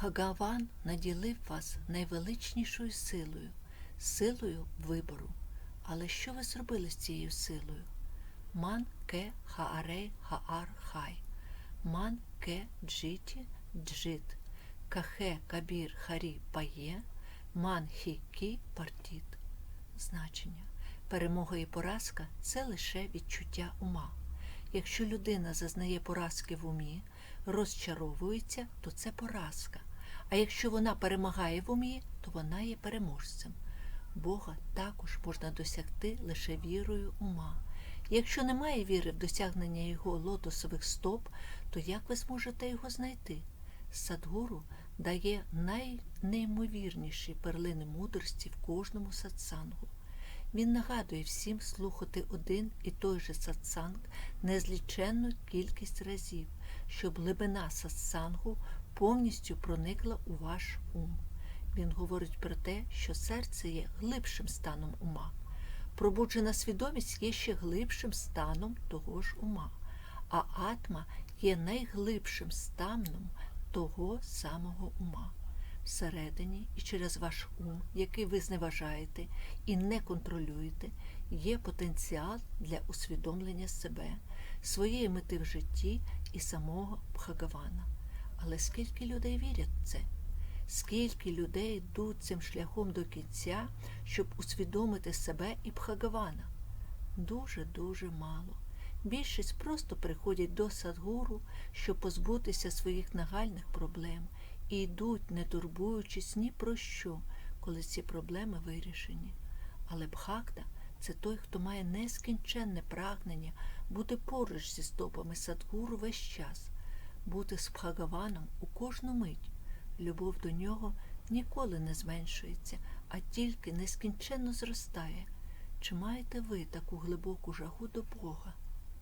Бхагаван наділив вас найвеличнішою силою, силою вибору. Але що ви зробили з цією силою? Ман ке хаарей хаар хай. Ман ке джиті джит. Кахе кабір харі пає. Ман хі кі партіт. Значення. Перемога і поразка це лише відчуття ума. Якщо людина зазнає поразки в умі, розчаровується, то це поразка. А якщо вона перемагає в умі, то вона є переможцем. Бога також можна досягти лише вірою ума. Якщо немає віри в досягнення його лотосових стоп, то як ви зможете його знайти? Садгуру дає найнеймовірніші перлини мудрості в кожному сатсангу. Він нагадує всім слухати один і той же сатсанг незліченну кількість разів, щоб глибина сатсангу повністю проникла у ваш ум. Він говорить про те, що серце є глибшим станом ума. Пробуджена свідомість є ще глибшим станом того ж ума, а атма є найглибшим станом того самого ума. Всередині і через ваш ум, який ви зневажаєте і не контролюєте, є потенціал для усвідомлення себе, своєї мети в житті і самого Бхагавана. Але скільки людей вірять в це? Скільки людей йдуть цим шляхом до кінця, щоб усвідомити себе і Бхагавана? Дуже-дуже мало. Більшість просто приходять до Садгуру, щоб позбутися своїх нагальних проблем, і йдуть, не турбуючись ні про що, коли ці проблеми вирішені. Але Бхакта це той, хто має нескінченне прагнення бути поруч зі стопами Садгуру весь час, бути з Бхагаваном у кожну мить. Любов до нього ніколи не зменшується, а тільки нескінченно зростає. Чи маєте ви таку глибоку жагу до Бога?